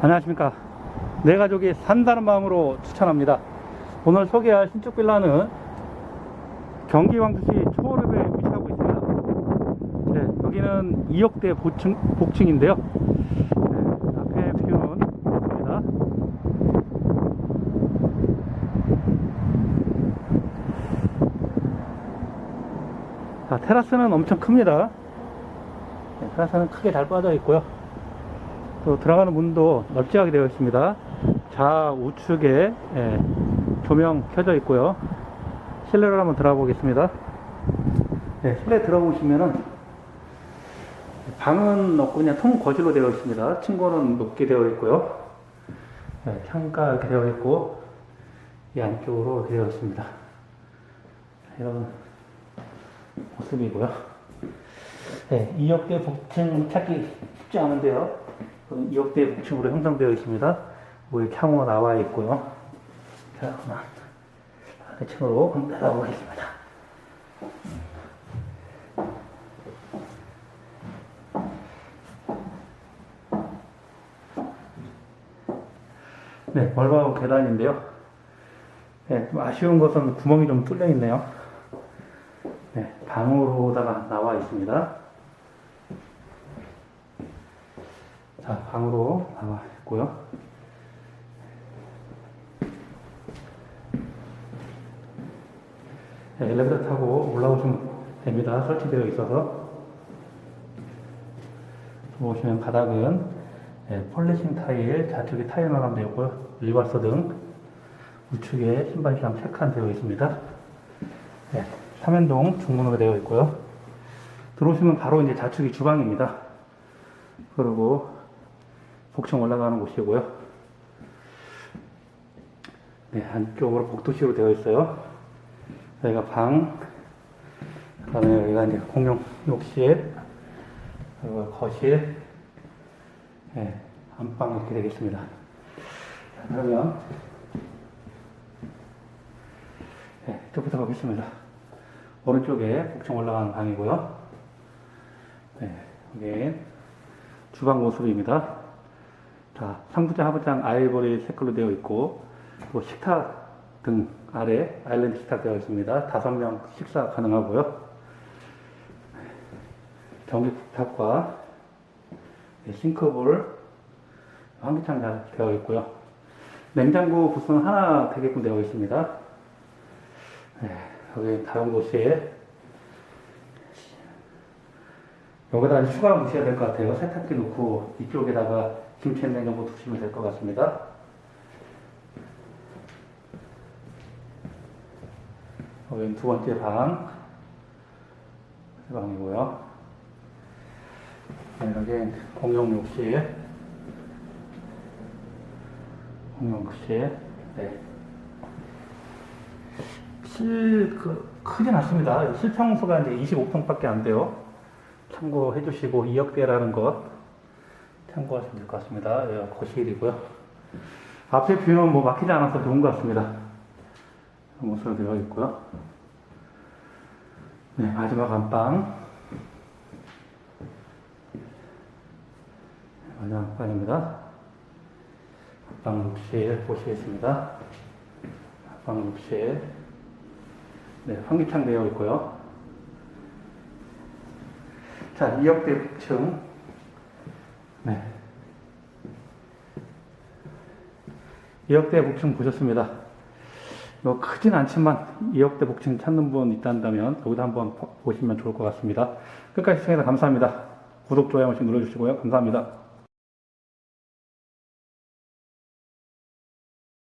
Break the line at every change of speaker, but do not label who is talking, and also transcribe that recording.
안녕하십니까. 내 가족이 산다는 마음으로 추천합니다. 오늘 소개할 신축 빌라는 경기 광주시 초월읍에 위치하고 있습니다. 네, 여기는 2억대 복층, 복층인데요. 네, 앞에 뷰는 있습니다. 자, 테라스는 엄청 큽니다. 네, 테라스는 크게 잘 빠져 있고요. 또 들어가는 문도 넓지하게 되어 있습니다. 좌우측에 예, 조명 켜져 있고요. 실내로 한번 들어가 보겠습니다. 네, 실내 들어보시면은 방은 없고 그냥 통 거실로 되어 있습니다. 층고는 높게 되어 있고요. 네, 창가 이렇게 되어 있고 이 안쪽으로 이렇게 되어 있습니다. 이런 모습이고요. 네, 2억대 복층 찾기 쉽지 않은데요. 2억대 복층으로 형성되어 있습니다. 위에 창호가 나와 있고요. 자, 그만 아래층으로 내려가 보겠습니다. 네, 벌바우 계단인데요. 네, 좀 아쉬운 것은 구멍이 좀 뚫려 있네요. 네, 방으로다가 나와 있습니다. 자, 방으로 나와 있고요. 네, 엘리베이터 타고 올라오시면 됩니다. 설치되어 있어서. 보시면 바닥은 네, 폴리싱 타일, 좌측에 타일 마감되어 있고요. 일괄서 등 우측에 신발장 3칸 되어 있습니다. 네, 삼연동 중문으로 되어 있고요. 들어오시면 바로 이제 좌측이 주방입니다. 그리고 복층 올라가는 곳이고요. 네, 안쪽으로 복도식으로 되어 있어요. 여기가 방, 그 다음에 여기가 이제 공용 욕실, 그리고 거실, 네, 안방 이렇게 되겠습니다. 자, 그러면, 네, 이쪽부터 가겠습니다. 오른쪽에 복층 올라가는 방이고요. 네, 여기 주방 모습입니다. 자, 상부장, 하부장 아이보리 색깔로 되어 있고, 또 식탁 등 아래 아일랜드 식탁 되어 있습니다. 다섯 명 식사 가능하고요. 전기 국탑과 네, 싱크볼, 환기창 잘 되어 있고요. 냉장고 부스는 하나 되게끔 되어 있습니다. 네, 여기 곳에 여기다 추가 무시해야 될 것 같아요. 세탁기 놓고 이쪽에다가 김치 냉장고 두시면 될 것 같습니다. 여기 두 번째 방, 이 방이고요. 네, 여기 공용 욕실, 공용 욕실, 네. 실, 그, 크진 않습니다. 실평수가 이제 25평밖에 안 돼요. 참고해 주시고 2억대라는 것 참고하시면 될 것 같습니다. 여기가 거실이고요. 앞에 뷰는 뭐 막히지 않아서 좋은 것 같습니다. 모습으로 되어 있고요. 네, 마지막 안방. 마지막 안방입니다. 안방 욕실 보시겠습니다. 안방 욕실. 네, 환기창 되어 있고요. 자, 2억대 복층. 네. 2억대 복층 보셨습니다. 뭐 크진 않지만 2억대 복층 찾는 분 있다면 여기도 한번 보- 보시면 좋을 것 같습니다. 끝까지 시청해서 감사합니다. 구독, 좋아요 한 번씩 눌러주시고요. 감사합니다.